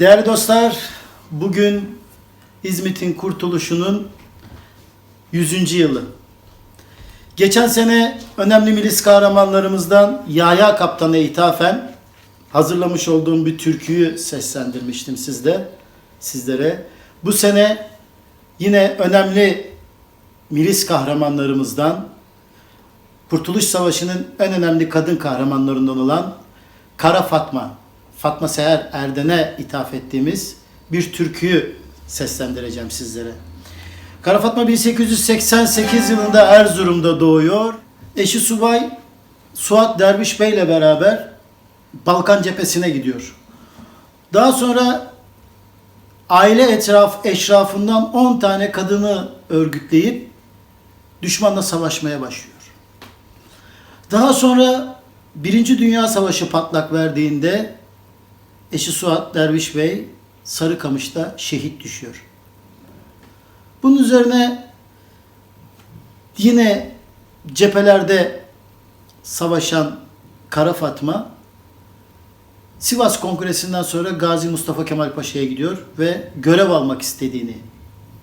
Değerli dostlar, bugün İzmit'in kurtuluşunun 100. yılı. Geçen sene önemli milis kahramanlarımızdan Yahya Kaptan'a ithafen hazırlamış olduğum bir türküyü seslendirmiştim sizde, sizlere. Bu sene yine önemli milis kahramanlarımızdan Kurtuluş Savaşı'nın en önemli kadın kahramanlarından olan Kara Fatma, Fatma Seher Erden'e ithaf ettiğimiz bir türküyü seslendireceğim sizlere. Kara Fatma 1888 yılında Erzurum'da doğuyor. Eşi Subay Suat Derviş Bey ile beraber Balkan cephesine gidiyor. Daha sonra aile etraf eşrafından 10 tane kadını örgütleyip düşmanla savaşmaya başlıyor. Daha sonra Birinci Dünya Savaşı patlak verdiğinde eşi Suat Derviş Bey Sarıkamış'ta şehit düşüyor. Bunun üzerine yine cephelerde savaşan Kara Fatma Sivas Kongresi'nden sonra Gazi Mustafa Kemal Paşa'ya gidiyor ve görev almak istediğini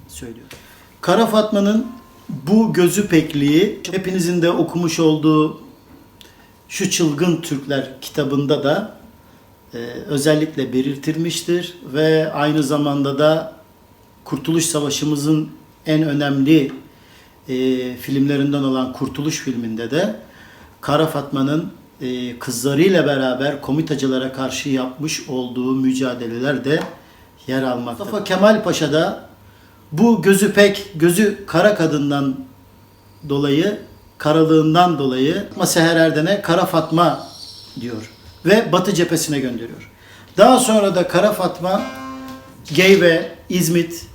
söylüyor. Kara Fatma'nın bu gözü pekliği hepinizin de okumuş olduğu şu Çılgın Türkler kitabında da e, özellikle belirtilmiştir ve aynı zamanda da Kurtuluş Savaşımızın en önemli e, filmlerinden olan Kurtuluş filminde de Kara Fatma'nın e, kızlarıyla beraber komitacılara karşı yapmış olduğu mücadeleler de yer almakta. Mustafa Kemal Paşa da bu gözü pek, gözü kara kadından dolayı, karalığından dolayı Seher Erden'e Kara Fatma diyor ve Batı cephesine gönderiyor. Daha sonra da Kara Fatma Geyve, İzmit,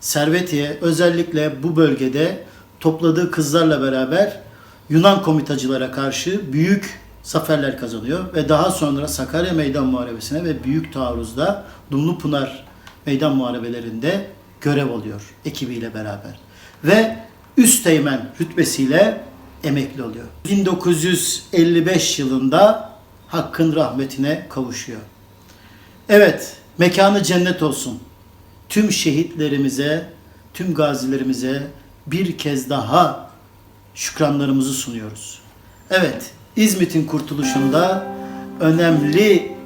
Servetiye özellikle bu bölgede topladığı kızlarla beraber Yunan komitacılara karşı büyük zaferler kazanıyor ve daha sonra Sakarya Meydan Muharebesi'ne ve Büyük Taarruz'da Dumlupınar Meydan Muharebelerinde görev alıyor ekibiyle beraber. Ve üsteğmen rütbesiyle emekli oluyor. 1955 yılında Hakk'ın rahmetine kavuşuyor. Evet, mekanı cennet olsun. Tüm şehitlerimize, tüm gazilerimize bir kez daha şükranlarımızı sunuyoruz. Evet, İzmit'in kurtuluşunda önemli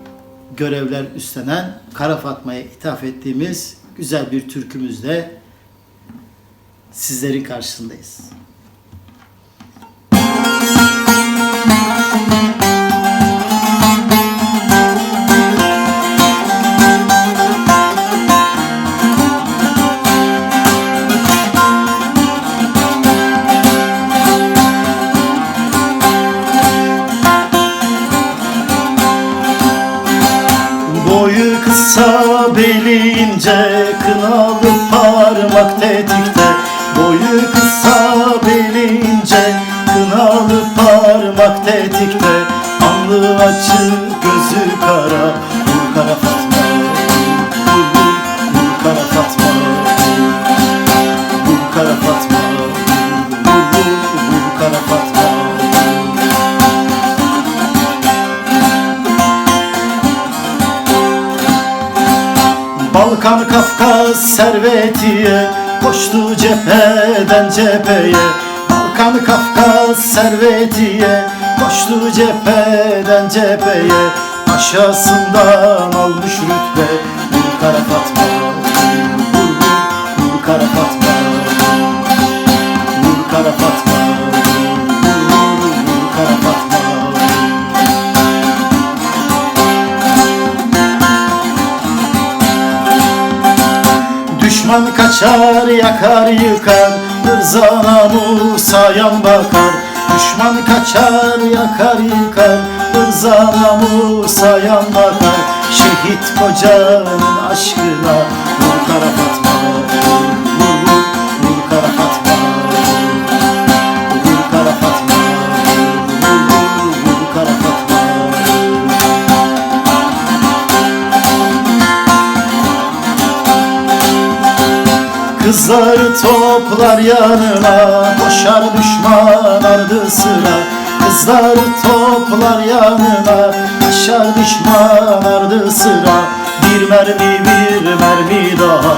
görevler üstlenen Kara Fatma'ya ithaf ettiğimiz güzel bir türkümüzle sizlerin karşısındayız. Boyu kısa beli ince kınalı parmak tetikte. Boyu kısa beli ince kınalı parmak tetikte. Alnı açık Balkan Kafkas servetiye Koştu cepheden cepheye. Balkan Kafkas servetiye Koştu cepheden cepheye. Aşağısından almış rütbe Vur kara Fatma Vur vur vur kara Fatma Vur kara Fatma Düşman kaçar yakar yıkar Hırzana Musa'yan bakar. Düşman kaçar yakar yıkar Hırzana Musa'yan bakar. Şehit kocanın aşkına Vur kara Fatma Kızları toplar yanına Koşar düşman ardı sıra Kızları toplar yanına Koşar düşman ardı sıra Bir mermi bir mermi daha